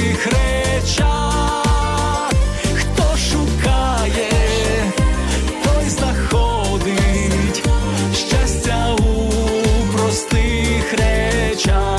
простих речах, хто шукає, той знаходить щастя у простих речах.